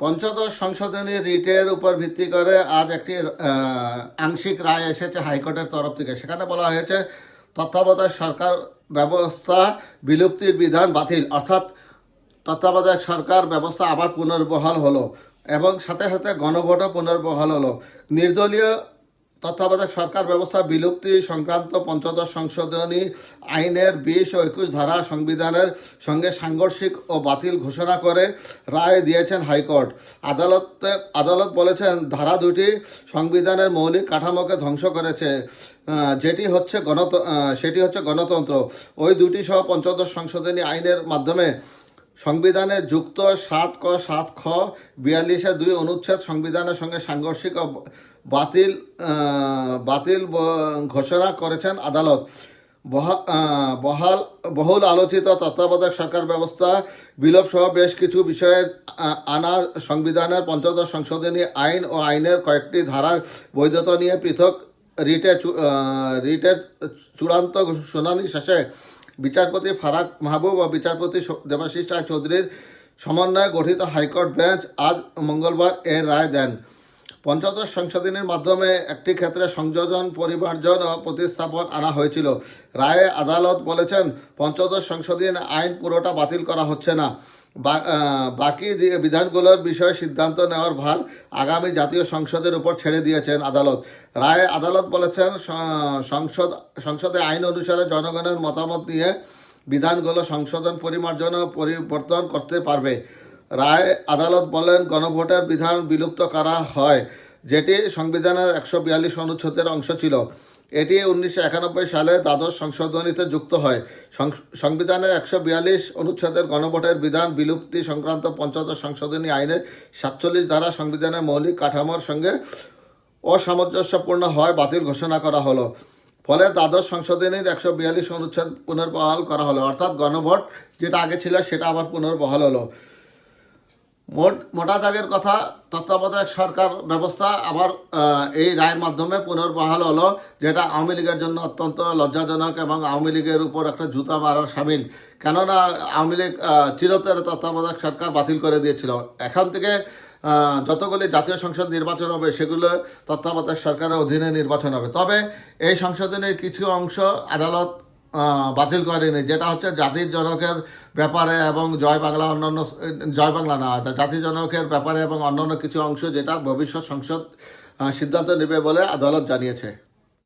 পঞ্চদশ সংশোধনী রিটের উপর ভিত্তি করে আজ একটি আংশিক রায় এসেছে হাইকোর্টের তরফ থেকে। সেখানে বলা হয়েছে, তত্ত্বাবধায়ক সরকার ব্যবস্থা বিলুপ্তির বিধান বাতিল। অর্থাৎ তত্ত্বাবধায়ক সরকার ব্যবস্থা আবার পুনর্বহাল হলো এবং সাথে সাথে গণভোটও পুনর্বহাল হলো। নির্দলীয় তত্ত্বাবধায়ক সরকার ব্যবস্থা বিলুপ্তি সংক্রান্ত পঞ্চদশ সংশোধনী আইনের বিশ ও একুশ ধারা সংবিধানের সঙ্গে সাংঘর্ষিক ও বাতিল ঘোষণা করে রায় দিয়েছেন হাইকোর্ট। আদালতে আদালত বলেছেন ধারা দুটি সংবিধানের মৌলিক কাঠামোকে ধ্বংস করেছে যেটি হচ্ছে গণত সেটি হচ্ছে গণতন্ত্র। ওই দুটি সহ পঞ্চদশ সংশোধনী আইনের মাধ্যমে সংবিধানে যুক্ত সাত ক, সাত খ বিয়াল্লিশের দুই অনুচ্ছেদ সংবিধানের সঙ্গে সাংঘর্ষিক বাতিল বাতিল ঘোষণা করেছেন আদালত। বহাল, বহুল আলোচিত তত্ত্বাবধায়ক সরকার ব্যবস্থা, বিলোপ সহ বেশ কিছু বিষয়ে আনা সংবিধানের পঞ্চদশ সংশোধনী আইন ও আইনের কয়েকটি ধারার বৈধতা নিয়ে পৃথক রিটে রিটের চূড়ান্ত শুনানি শেষে বিচারপতি ফারাক মাহবুব ও বিচারপতি দেবাশিস রায় চৌধুরীর সমন্বয়ে গঠিত হাইকোর্ট বেঞ্চ আজ মঙ্গলবার এর রায় দেন। পঞ্চদশ সংশোধনীর মাধ্যমে একটি ক্ষেত্রে সংযোজন, পরিমার্জন ও প্রতিস্থাপন আনা হয়েছিল। রায়ে আদালত বলেছেন পঞ্চদশ সংশোধনী আইন পুরোটা বাতিল করা হচ্ছে না। বাকি বিধানগুলোর বিষয়ে সিদ্ধান্ত নেওয়ার ভার আগামী জাতীয় সংসদের উপর ছেড়ে দিয়েছেন আদালত। রায়ে আদালত বলেছেন সংসদ, সংসদে আইন অনুসারে জনগণের মতামত নিয়ে বিধানগুলো সংশোধন পরিমার্জন পরিবর্তন করতে পারবে। রায় আদালত বলেন, গণভোটের বিধান বিলুপ্ত করা হয়, যেটি সংবিধানের একশো বিয়াল্লিশ অনুচ্ছেদের অংশ ছিল। এটি উনিশশো একানব্বই সালে দ্বাদশ সংশোধনীতে যুক্ত হয়। সংবিধানের একশো বিয়াল্লিশ অনুচ্ছেদের গণভোটের বিধান বিলুপ্তি সংক্রান্ত পঞ্চদশ সংশোধনী আইনের সাতচল্লিশ ধারা সংবিধানের মৌলিক কাঠামোর সঙ্গে অসামঞ্জস্যপূর্ণ হয় বাতিল ঘোষণা করা হলো। ফলে দ্বাদশ সংশোধনীর একশো বিয়াল্লিশ অনুচ্ছেদ পুনর্বহাল করা হলো। অর্থাৎ গণভোট যেটা আগে ছিল সেটা আবার পুনর্বহাল হলো। মোট, মোটা দাগের কথা তত্ত্বাবধায়ক সরকার ব্যবস্থা আবার এই রায়ের মাধ্যমে পুনর্বহাল হলো, যেটা আওয়ামী লীগের জন্য অত্যন্ত লজ্জাজনক এবং আওয়ামী লীগের উপর একটা জুতা মারার সামিল। কেননা আওয়ামী লীগ চিরতরে তত্ত্বাবধায়ক সরকার বাতিল করে দিয়েছিল। এখন থেকে যতগুলি জাতীয় সংসদ নির্বাচন হবে, সেগুলো তত্ত্বাবধায়ক সরকারের অধীনে নির্বাচন হবে। তবে এই সংশোধনের কিছু অংশ আদালত বাতিল করেনি যেটা হচ্ছে জাতির জনকের ব্যাপারে এবং জয় বাংলা অন্যান্য, জয় বাংলা না জাতির জনকের ব্যাপারে এবং অন্যান্য কিছু অংশ যেটা ভবিষ্যৎ সংসদ সিদ্ধান্ত নেবে বলে আদালত জানিয়েছে।